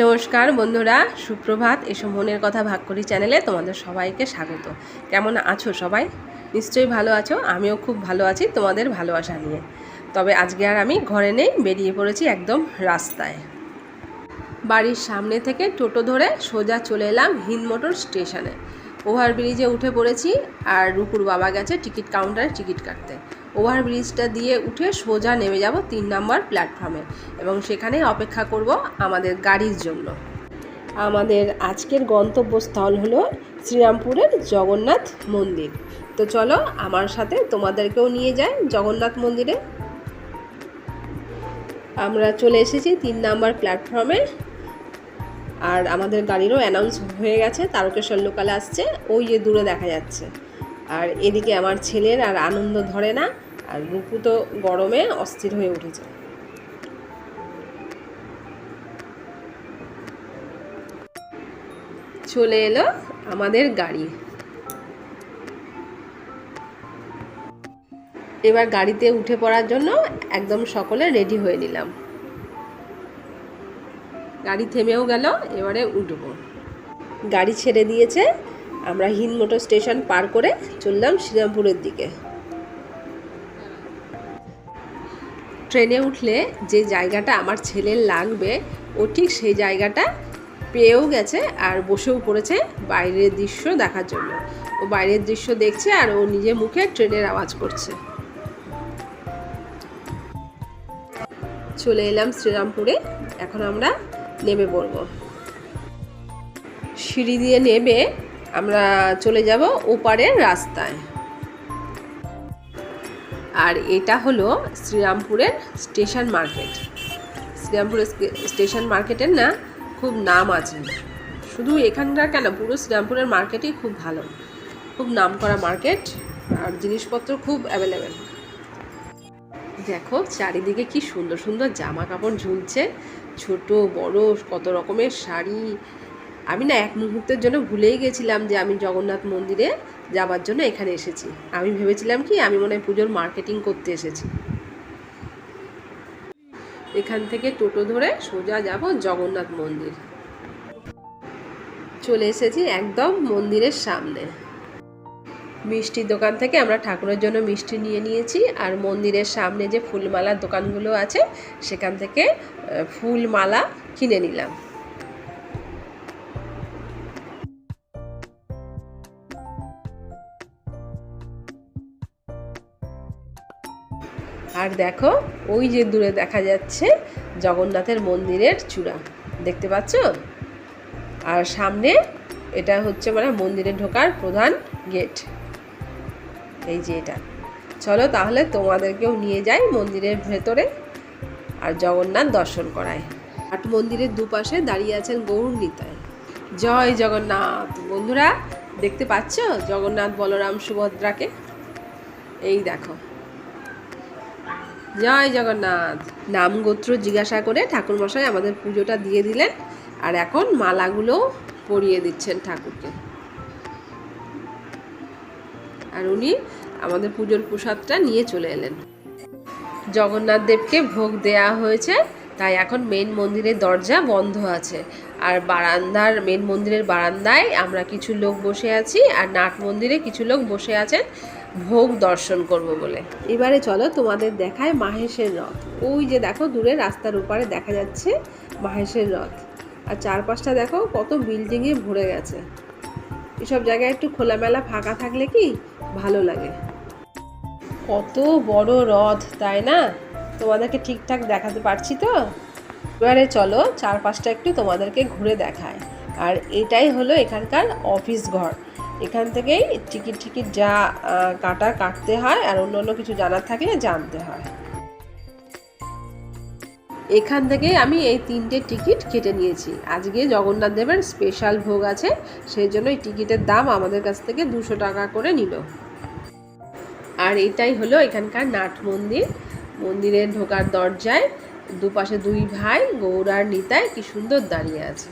নমস্কার বন্ধুরা, সুপ্রভাত। এসব মনের কথা ভাগ করি চ্যানেলে তোমাদের সবাইকে স্বাগত। কেমন আছো সবাই? নিশ্চয়ই ভালো আছো, আমিও খুব ভালো আছি তোমাদের ভালোবাসা নিয়ে। তবে আজকে আর আমি ঘরে নেই, বেরিয়ে পড়েছি একদম রাস্তায়। বাড়ির সামনে থেকে টোটো ধরে সোজা চলে এলাম হিন্দ মোটর স্টেশনে। ওভারব্রিজে উঠে পড়েছি আর রুপুর বাবা গেছে টিকিট কাউন্টারে টিকিট কাটতে। ওভারব্রিজটা দিয়ে উঠে সোজা নেমে যাব তিন নম্বর প্ল্যাটফর্মে এবং সেখানে অপেক্ষা করব আমাদের গাড়ির জন্য। আমাদের আজকের গন্তব্যস্থল হলো শ্রীরামপুরের জগন্নাথ মন্দির। তো চলো আমার সাথে তোমাদেরকেও নিয়ে যাই জগন্নাথ মন্দিরে। আমরা চলে এসেছি তিন নাম্বার প্ল্যাটফর্মে। আর আমাদের গাড়িরও অ্যানাউন্স হয়ে গেছে, তারকেশ্বর লোকালে আসছে, ওই যে দূরে দেখা যাচ্ছে। আর এদিকে আমার ছেলের আর আনন্দ ধরে না, আর রূপু তো গরমে অস্থির হয়ে উঠেছে। চলে এলো আমাদের গাড়ি। এবার গাড়িতে উঠে পড়ার জন্য একদম সকলে রেডি হয়ে নিলাম। গাড়ি থেমেও গেল, এবারে উঠবো। গাড়ি ছেড়ে দিয়েছে আমরা হিন্দ মোটর স্টেশন পার করে চললাম শ্রীরামপুরের দিকে। ট্রেনে উঠলে যে জায়গাটা আমার ছেলের লাগবে, ও ঠিক সেই জায়গাটা পেয়েও গেছে আর বসেও পড়েছে বাইরের দৃশ্য দেখার জন্য। ও বাইরের দৃশ্য দেখছে আর ও নিজে মুখে ট্রেনের আওয়াজ করছে। চলে এলাম শ্রীরামপুরে, এখন আমরা নেমে পড়ব। সিঁড়ি দিয়ে নেমে আমরা চলে যাব ওপারের রাস্তায়। আর এটা হলো শ্রীরামপুরের স্টেশন মার্কেট। শ্রীরামপুরের স্টেশন মার্কেটের না খুব নাম আছে। শুধু এখানকার কেন, পুরো শ্রীরামপুরের মার্কেটই খুব ভালো। খুব নাম করা মার্কেট আর জিনিসপত্র খুব অ্যাভেলেবেল। দেখো চারিদিকে কি সুন্দর সুন্দর জামা কাপড় ঝুলছে। ছোট, বড়, কত রকমের শাড়ি আমি না এক মুহূর্তের জন্য ভুলেই গেছিলাম যে আমি জগন্নাথ মন্দিরে যাবার জন্য এখানে এসেছি। আমি ভেবেছিলাম কি, আমি মনে হয় পুজোর মার্কেটিং করতে এসেছি। এখান থেকে টোটো ধরে সোজা যাব জগন্নাথ মন্দির। চলে এসেছি একদম মন্দিরের সামনে। মিষ্টির দোকান থেকে আমরা ঠাকুরের জন্য মিষ্টি নিয়ে নিয়েছি আর মন্দিরের সামনে যে ফুলমালার দোকানগুলো আছে, সেখান থেকে ফুলমালা কিনে নিলাম। আর দেখো, ওই যে দূরে দেখা যাচ্ছে জগন্নাথের মন্দিরের চূড়া। দেখতে পাচ্ছ? আর সামনে এটা হচ্ছে মানে মন্দিরে ঢোকার প্রধান গেট। এই যে এটা। চলো তাহলে তোমাদেরকেও নিয়ে যাই মন্দিরের ভেতরে আর জগন্নাথ দর্শন করায়। আট মন্দিরের দুপাশে দাঁড়িয়ে আছেন গৌর নিতায় জয় জগন্নাথ। বন্ধুরা, দেখতে পাচ্ছ জগন্নাথ বলরাম সুভদ্রাকে? এই দেখো। জয় জগন্নাথ। নাম গোত্র জিজ্ঞাসা করে ঠাকুরমশাই আমাদের পুজোটা দিয়ে দিলেন আর এখন মালাগুলো পরিয়ে দিচ্ছেন ঠাকুরকে। আর উনি আমাদের পুজোর প্রসাদটা নিয়ে চলে এলেন। জগন্নাথ দেবকে ভোগ দেয়া হয়েছে, তাই এখন মেন মন্দিরের দরজা বন্ধ আছে। আর বারান্দার মেন মন্দিরের বারান্দায় আমরা কিছু লোক বসে আছি আর নাট মন্দিরে কিছু লোক বসে আছেন। ভোগ দর্শন করব বলে। এবারে চলো তোমাদের দেখায় মাহেশের রথ। ওই যে দেখো দূরে রাস্তার উপরে দেখা যাচ্ছে মাহেশের রথ। আর চারপাশটা দেখো কত বিল্ডিংয়ে ভরে গেছে। এসব জায়গায় একটু খোলামেলা ফাঁকা থাকলে কি ভালো লাগে। কত বড় রথ, তাই না? তোমাদেরকে ঠিকঠাক দেখাতে পারছি তো? এবারে চলো চারপাশটা একটু তোমাদেরকে ঘুরে দেখায়। আর এটাই হলো এখানকার অফিস ঘর। এখান থেকেই টিকিট টিকিট যা কাটা, কাটতে হয় আর অন্য অন্য কিছু জানার থাকলে জানতে হয়। এখান থেকে আমি এই তিনটে টিকিট কেটে নিয়েছি। আজকে জগন্নাথ দেবের স্পেশাল ভোগ আছে, সেই জন্য এই টিকিটের দাম আমাদের কাছ থেকে দুশো টাকা করে নিল। আর এটাই হলো এখানকার নাট মন্দির। মন্দিরে ঢোকার দরজায় দুপাশে দুই ভাই, গৌর আর নিতাই, কি সুন্দর দাঁড়িয়ে আছে।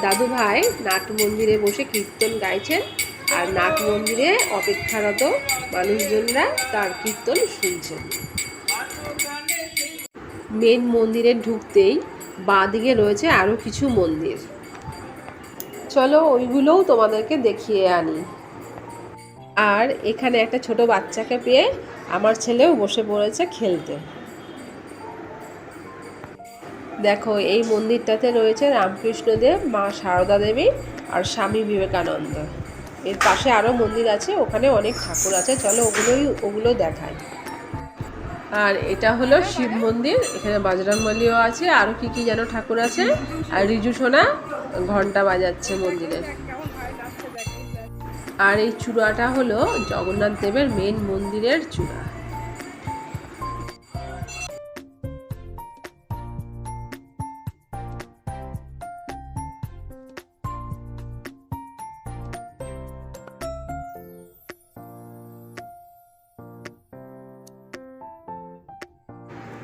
দাদু ভাই নাট মন্দিরে বসে কীর্তন গাইছেন আর নাট মন্দিরে অপেক্ষারত মানুষজনরা তার কীর্তন শুনছেন। মেন মন্দিরে ঢুকতেই বাঁ দিকে রয়েছে আরও কিছু মন্দির। চলো ওইগুলোও তোমাদেরকে দেখিয়ে আনি। আর এখানে একটা ছোট বাচ্চাকে পেয়ে আমার ছেলেও বসে পড়েছে খেলতে। দেখো, এই মন্দিরটাতে রয়েছে রামকৃষ্ণদেব, মা সারদা দেবী আর স্বামী বিবেকানন্দ। এর পাশে আরও মন্দির আছে, ওখানে অনেক ঠাকুর আছে। চলো ওগুলোই, ওগুলো দেখায় আর এটা হলো শিব মন্দির, এখানে বাজরংবলিও আছে। আরও কি কি যেন ঠাকুর আছে। আর রিজু সোনা ঘণ্টা বাজাচ্ছে মন্দিরের আর এই চূড়াটা হলো জগন্নাথ দেবের মেন মন্দিরের চূড়া।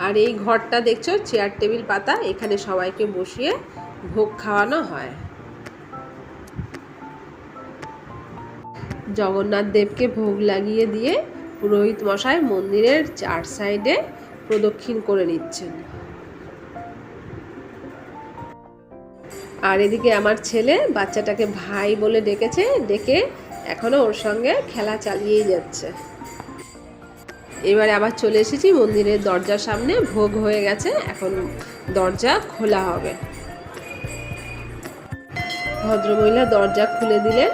আর এই ঘরটা দেখছ চেয়ার টেবিল পাতা, এখানে সবাইকে বসিয়ে ভোগ খাওয়ানো হয়। জগন্নাথ দেবকে ভোগ লাগিয়ে দিয়ে পুরোহিত মশাই মন্দিরের চার সাইডে প্রদক্ষিণ করে নিচ্ছেন। আর এদিকে আমার ছেলে বাচ্চাটাকে ভাই বলে ডেকেছে, ডেকে এখনও ওর সঙ্গে খেলা চালিয়েই যাচ্ছে। এবারে আবার চলে এসেছি মন্দিরের দরজার সামনে, ভোগ হয়ে গেছে, এখন দরজা খোলা হবে। ভদ্রমহিলা দরজা খুলে দিলে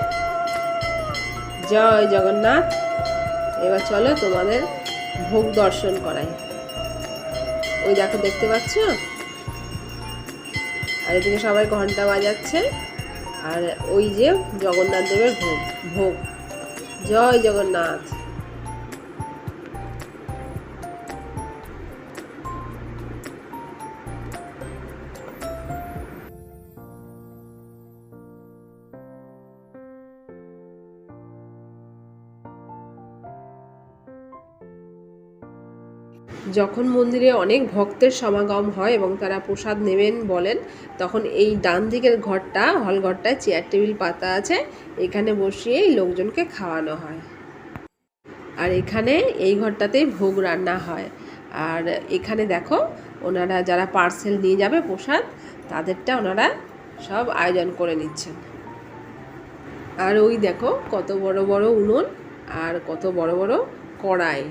জয় জগন্নাথ, এবার চলো তোমাদের ভোগ দর্শন করাই। ওই দেখো, দেখতে পাচ্ছ? আর এদিকে সবাই ঘণ্টা বাজাচ্ছে, আর ওই যে জগন্নাথ দেবের ভোগ ভোগ। জয় জগন্নাথ। যখন মন্দিরে অনেক ভক্তের সমাগম হয় এবং তারা প্রসাদ নেবেন বলেন, তখন এই ডান দিকের ঘরটা হল ঘরটায় চেয়ার টেবিল পাতা আছে। এখানে বসিয়েই লোকজনকে খাওয়ানো হয়। আর এখানে এই ঘরটাতেই ভোগ রান্না হয়। আর এখানে দেখো, ওনারা যারা পার্সেল নিয়ে যাবে প্রসাদ, তাদেরটা ওনারা সব আয়োজন করে নিচ্ছেন। আর ওই দেখো, কত বড় বড় উনুন আর কত বড় বড় কড়াই।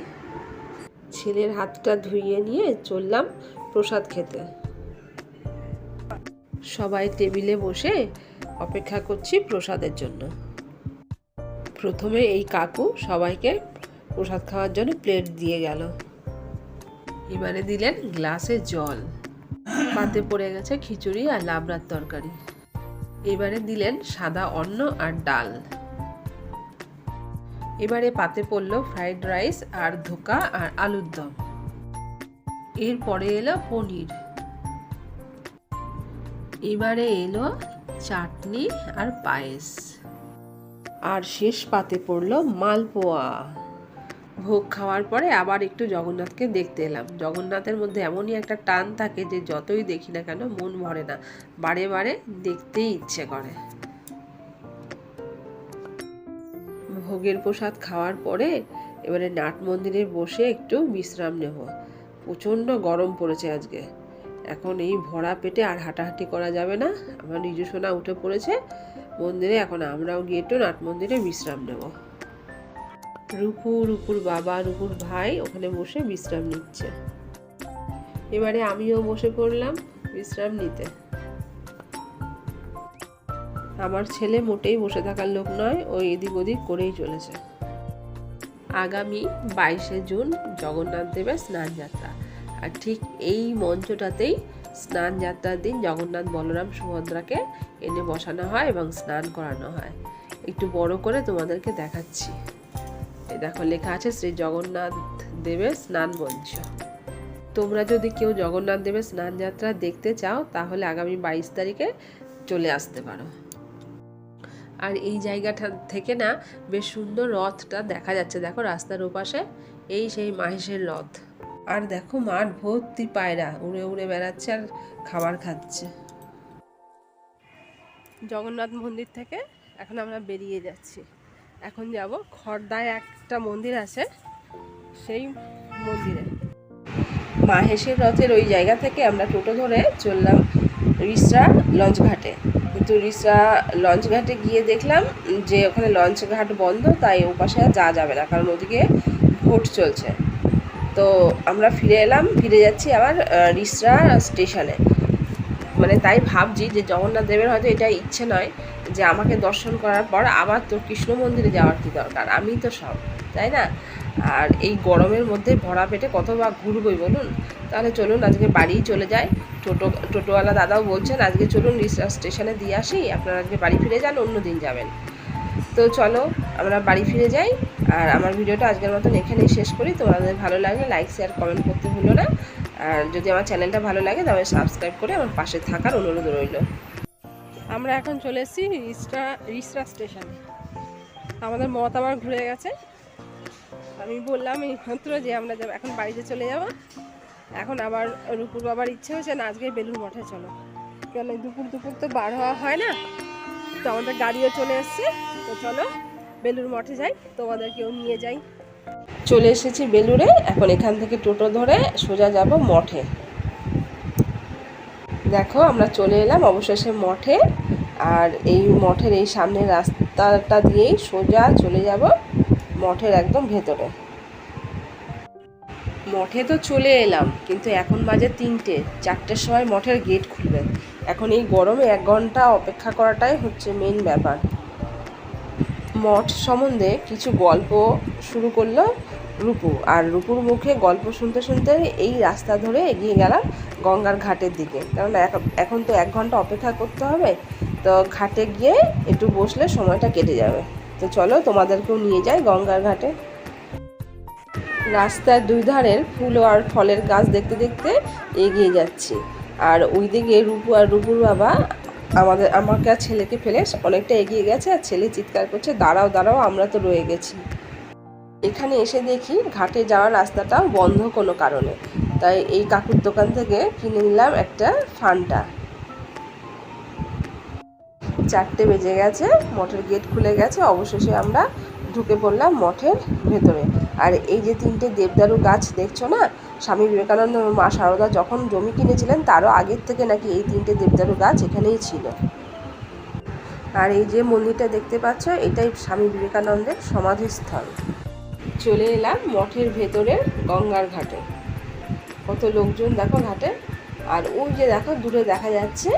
ছেলের হাতটা ধুইয়ে নিয়ে চললাম প্রসাদ খেতে। সবাই টেবিলে বসে অপেক্ষা করছি প্রসাদের জন্য। প্রথমে এই কাকু সবাইকে প্রসাদ খাওয়ার জন্য প্লেট দিয়ে গেল। এবারে দিলেন গ্লাসে জল। পাতে পড়ে গেছে খিচুড়ি আর লাবড়ার তরকারি। এবারে দিলেন সাদা অন্ন আর ডাল। এবারে পাতে পড়ল ফ্রাইড রাইস আর ধোকা আর আলুর দম। এরপরে এলো পনির। এবারে এলো চাটনি আর পায়েস। আর শেষ পাতে পড়ল মালপোয়া। ভোগ খাওয়ার পরে আবার একটু জগন্নাথকে দেখতে এলাম। জগন্নাথের মধ্যে এমনই একটা টান থাকে যে যতই দেখি না কেন মন ভরে না। বারে বারে দেখতেই ইচ্ছে করে। ভোগের প্রসাদ খাওয়ার পরে এবারে নাট মন্দিরে বসে একটু বিশ্রাম নেব। প্রচণ্ড গরম পড়েছে আজকে। এখন এই ভরা পেটে আর হাঁটাহাঁটি করা যাবে না। আমার নিজু সোনা উঠে পড়েছে। মন্দিরে এখন আমরাও গিয়ে একটু নাট মন্দিরে বিশ্রাম নেব। রূপু, রূপুর বাবা, রূপুর ভাই ওখানে বসে বিশ্রাম নিচ্ছে। এবারে আমিও বসে পড়লাম বিশ্রাম নিতে। আমার ছেলে মোটেই বসে থাকার লোক নয়, ও এদিক ওদিক করেই চলেছে। আগামী বাইশে জুন জগন্নাথ দেবের স্নান যাত্রা। আর ঠিক এই মঞ্চটাতেই স্নান যাত্রার দিন জগন্নাথ বলরাম সুভদ্রাকে এনে বসানো হয় এবং স্নান করানো হয়। একটু বড় করে তোমাদেরকে দেখাচ্ছি। এ দেখো, লেখা আছে শ্রী জগন্নাথ দেবের স্নান মঞ্চ। তোমরা যদি কেউ জগন্নাথ দেবের স্নান যাত্রা দেখতে চাও, তাহলে আগামী বাইশ তারিখে চলে আসতে পারো। আর এই জায়গাটা থেকে না বেশ সুন্দর রথটা দেখা যাচ্ছে। দেখো রাস্তার ওপাশে এই সেই মাহেশের রথ। আর দেখো মাঠ ভর্তি পায়রা, উড়ে উড়ে বেড়াচ্ছে আর খাবার খাচ্ছে। জগন্নাথ মন্দির থেকে এখন আমরা বেরিয়ে যাচ্ছি। এখন যাব খর্দায় একটা মন্দির আছে, সেই মন্দিরে। মাহেশের রথের ওই জায়গা থেকে আমরা টোটো ধরে চললাম রিসরা লঞ্চ ঘাটে কিন্তু লঞ্চ ঘাটে গিয়ে দেখলাম যে ওখানে লঞ্চ ঘাট বন্ধ, তাই ও পাশে আর যাওয়া যাবে না, কারণ ওদিকে ভোট চলছে। তো আমরা ফিরে এলাম, ফিরে যাচ্ছি আবার রিসরা স্টেশনে। মানে তাই ভাবছি যে জগন্নাথ দেবের হয়তো এটা ইচ্ছে নয় যে আমাকে দর্শন করার পর আবার তো কৃষ্ণ মন্দিরে যাওয়ার কি দরকার? আমি তো সব, তাই না? আর এই গরমের মধ্যে ভরা পেটে কত বা ঘুরবই বলুন? তাহলে চলুন, আজকে বাড়িই চলে যাই। টোটো, টোটোওয়ালা দাদাও বলছেন, আজকে চলুন স্টেশনে দিয়ে আসি, আপনারা আজকে বাড়ি ফিরে যান, অন্য দিন যাবেন। তো চলো, আমরা বাড়ি ফিরে যাই, আর আমার ভিডিওটা আজকের মতন এখানেই শেষ করি। তোমাদের ভালো লাগলে লাইক শেয়ার কমেন্ট করতে ভুলো না। আর যদি আমার চ্যানেলটা ভালো লাগে তবে সাবস্ক্রাইব করে আমার পাশে থাকার অনুরোধ রইল। আমরা এখন চলে এসেছি রিসরা রিসরা স্টেশনে। আমাদের মত আবার ঘুরে গেছে। আমি বললাম, এই মাত্র যে আমরা এখন বাড়িতে চলে যাব। এখন আবার রূপুর বাবার ইচ্ছে হয়েছে না আজকে বেলুর মঠে চলো। কেন দুপুর দুপুর তো বার হওয়া হয় না। তো আমাদের গাড়িও চলে এসছে। তো চলো বেলুর মঠে যাই, তোমাদেরকেও নিয়ে যাই। চলে এসেছি বেলুরে এখন এখান থেকে টোটো ধরে সোজা যাব মঠে। দেখো, আমরা চলে এলাম অবশেষে মঠে, আর এই মঠের এই সামনের রাস্তাটা দিয়েই সোজা চলে যাব মঠের একদম ভেতরে। মঠে তো চলে এলাম, কিন্তু এখন বাজে তিনটে, চারটের সময় মঠের গেট খুলবে। এখন এই গরমে এক ঘণ্টা অপেক্ষা করাটাই হচ্ছে মেইন ব্যাপার। মঠ সম্বন্ধে কিছু গল্প শুরু করল রূপু, আর রূপুর মুখে গল্প শুনতে শুনতে এই রাস্তা ধরে এগিয়ে গেলাম গঙ্গার ঘাটের দিকে। কারণ এখন তো এক ঘণ্টা অপেক্ষা করতে হবে, তো ঘাটে গিয়ে একটু বসলে সময়টা কেটে যাবে। তো চলো তোমাদেরকেও নিয়ে যাই গঙ্গার ঘাটে। রাস্তার দুই ধারের ফুল আর ফলের গাছ দেখতে দেখতে এগিয়ে যাচ্ছি। আর ওইদিকে রূপু আর রূপুর বাবা আমাদের আমাকে আর ছেলেকে ফেলে অনেকটা এগিয়ে গেছে আর ছেলে চিৎকার করছে, দাঁড়াও দাঁড়াও, আমরা তো রয়ে গেছি। এখানে এসে দেখি ঘাটে যাওয়ার রাস্তাটাও বন্ধ কোনো কারণে। তাই এই কাকুর দোকান থেকে কিনে নিলাম একটা ফান্টা। চারটে বেজে গেছে, মঠের গেট খুলে গেছে, অবশেষে আমরা ঢুকে পড়লাম মঠের ভেতরে। আর এই যে তিনটে দেবদারু গাছ দেখছ না? স্বামী বিবেকানন্দ মা সারদা যখন জমি কিনেছিলেন, তারও আগের থেকে নাকি এই তিনটে দেবদারু গাছ এখানেই ছিল। আর এই যে মন্দিরটা দেখতে পাচ্ছ, এটাই স্বামী বিবেকানন্দের সমাধিস্থল। চলে এলাম মঠের ভেতরে গঙ্গার ঘাটে। কত লোকজন দেখো ঘাটে। আর ওই যে দেখো, দূরে দেখা যাচ্ছে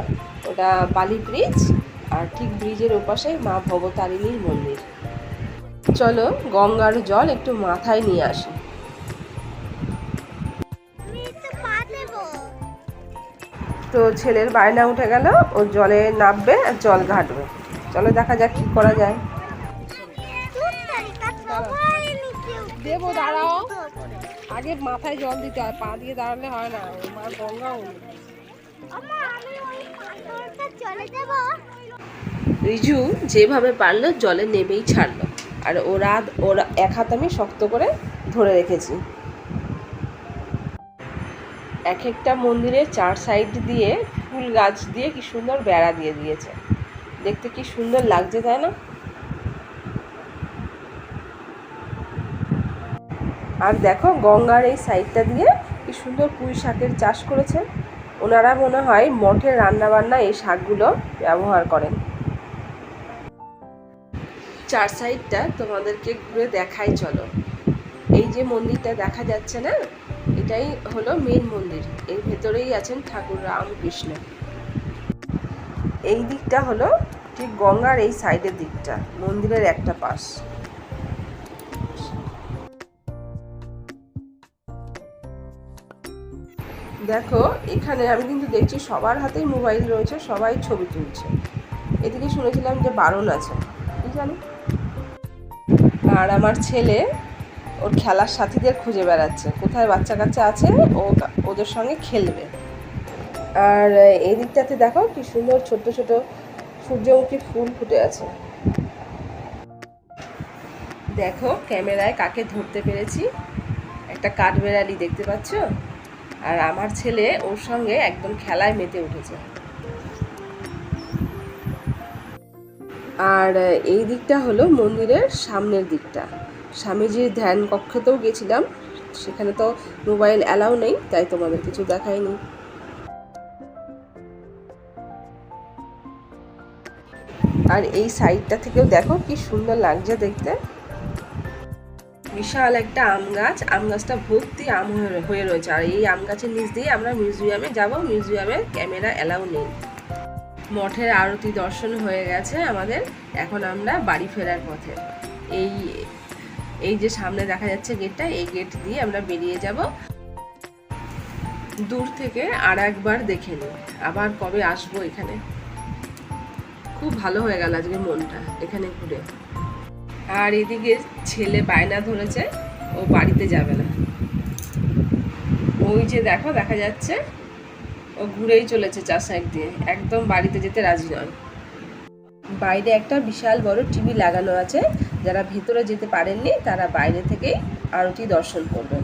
ওটা বালি ব্রিজ, আর ঠিক ব্রিজের ওপাশে মা ভবতারিণীর মন্দির। চলো গঙ্গার জল একটু মাথায় নিয়ে আসি। আমি একটু পা দেবো। তো ছেলের বায়না উঠে গেল ও জলে নামবে আর জল ঘাটবে। চলো দেখা যাক কি করা যায়। দেবো দাঁড়াও। আগে মাথায় জল দিতে হয় পা দিয়ে দাঁড়ালে হয় না মা গঙ্গা আমা আমি ওই পাথরটা চলে দেবো। রিজু যেভাবে পারল জলে নেমেই ছাড়লো। আর ওরা ওরা এক হাত আমি শক্ত করে ধরে রেখেছি। এক একটা মন্দিরের চার সাইড দিয়ে ফুল গাছ দিয়ে কি সুন্দর বেড়া দিয়ে দিয়েছে। দেখতে কি সুন্দর লাগছে, তাই না? আর দেখো গঙ্গার এই সাইডটা দিয়ে কি সুন্দর পুঁই শাকের চাষ করেছে ওনারা মনে হয় মঠের রান্নাবান্না এই শাকগুলো ব্যবহার করেন। চার সাইডটা তোমাদেরকে ঘুরে দেখাই, চলো। এই যে মন্দিরটা দেখা যাচ্ছে না, এটাই হলো মেন মন্দির। এর ভেতরেই আছেন ঠাকুর রামকৃষ্ণ। এই দিকটা হলো ঠিক গঙ্গার এই সাইডের দিকটা, মন্দিরের একটা পাশ। দেখো, এখানে আমি কিন্তু দেখছি সবার হাতেই মোবাইল রয়েছে, সবাই ছবি তুলছে। এদিকে শুনেছিলাম যে বারণ আছে। কি জানি? আর আমার ছেলে ওর খেলার সাথীদের খুঁজে বেড়াচ্ছে। কোথায় বাচ্চা কাচ্চা আছে, ও ওদের সঙ্গে খেলবে। আর এই দিকটাতে দেখো কি সুন্দর ছোট ছোট সূর্যমুখী ফুল ফুটে আছে। দেখো ক্যামেরায় কাকে ধরতে পেরেছি। একটা কাঠবেড়ালি দেখতে পাচ্ছ? আর আমার ছেলে ওর সঙ্গে একদম খেলায় মেতে উঠেছে। আর এই দিকটা হলো মন্দিরের সামনের দিকটা। স্বামীজির ধ্যান কক্ষতেও গেছিলাম, সেখানে তো মোবাইল অ্যালাউ নেই, তাই তোমাদের কিছু দেখায়নি আর এই সাইডটা থেকেও দেখো কি সুন্দর লাগছে দেখতে। বিশাল একটা আম গাছ, আম গাছটা ভর্তি আম হয়ে- রয়েছে। আর এই আম গাছের নিচ দিয়ে আমরা মিউজিয়ামে যাব, মিউজিয়ামে ক্যামেরা অ্যালাউ নেই। মঠের আরতি দর্শন হয়ে গেছে আমাদের। এখন আমরা বাড়ি ফেরার পথে। এই এই যে সামনে দেখা যাচ্ছে গেটটা এই গেট দিয়ে আমরা বেরিয়ে যাব। দূর থেকে আর একবার দেখে নিই, আবার কবে আসব এখানে। খুব ভালো হয়ে গেল আজকে মনটা এখানে ঘুরে। আর এদিকে ছেলে বায়না ধরেছে, ও বাড়িতে যাবে না। ওই যে দেখো, দেখা যাচ্ছে ও ঘুরেই চলেছে চার সাইড দিয়ে। একদম বাড়িতে যেতে রাজি নয়। বাইরে একটা বিশাল বড় টিভি লাগানো আছে। যারা ভেতরে যেতে পারেননি, তারা বাইরে থেকেই আরতি দর্শন করবেন।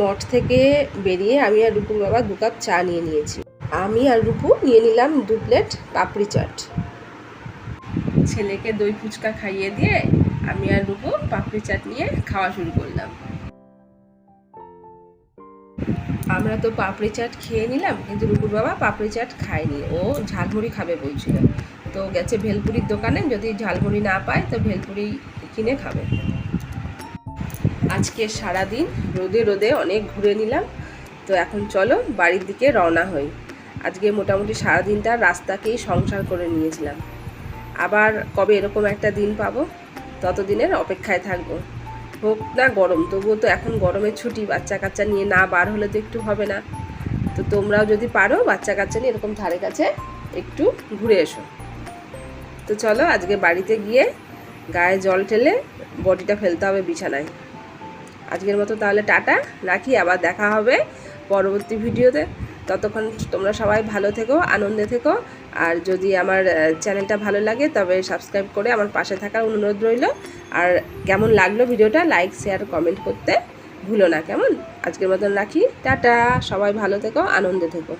মঠ থেকে বেরিয়ে আমি আর রূপুর বাবা দু কাপ চা নিয়ে নিয়েছি। আমি আর রূপু নিয়ে নিলাম দু প্লেট পাপড়ি চাট। ছেলেকে দই ফুচকা খাইয়ে দিয়ে আমি আর রূপু পাপড়ি চাট নিয়ে খাওয়া শুরু করলাম। আমরা তো পাপড়ি চাট খেয়ে নিলাম, কিন্তু রূপুর বাবা পাপড়ি চাট খায়নি। ও ঝালমুড়ি খাবে বলছিল। তো গেছে ভেলপুরির দোকানে, যদি ঝালমুড়ি না পায়, তো ভেলপুরি কিনে খাবে। আজকে সারাদিন রোদে রোদে অনেক ঘুরে নিলাম। তো এখন চলো বাড়ির দিকে রওনা হই। আজকে মোটামুটি সারাদিনটা রাস্তাকেই সংসার করে নিয়েছিলাম। আবার কবে এরকম একটা দিন পাবো, ততদিনের অপেক্ষায় থাকব। হোক না, গরম, তবুও তো এখন গরমের ছুটি বাচ্চা কাচ্চা নিয়ে না বার হলে তো একটু হবে না। তো তোমরাও যদি পারো বাচ্চা কাচ্চা নিয়ে এরকম ধারে কাছে একটু ঘুরে এসো। তো চলো, আজকে বাড়িতে গিয়ে গায়ে জল ঢেলে বডিটা ফেলতে হবে বিছানায়। আজকের মতো তাহলে টাটা, রাখি, আবার দেখা হবে পরবর্তী ভিডিওতে। ততক্ষণ তোমরা সবাই ভালো থেকো, আনন্দে থেকো। আর যদি আমার চ্যানেলটা ভালো লাগে তবে সাবস্ক্রাইব করে আমার পাশে থাকার অনুরোধ রইল। আর কেমন লাগল ভিডিওটা লাইক, শেয়ার, কমেন্ট করতে ভুলো না, কেমন? আজকের মতন রাখি। টাটা! সবাই ভালো থেকো, আনন্দে থেকো।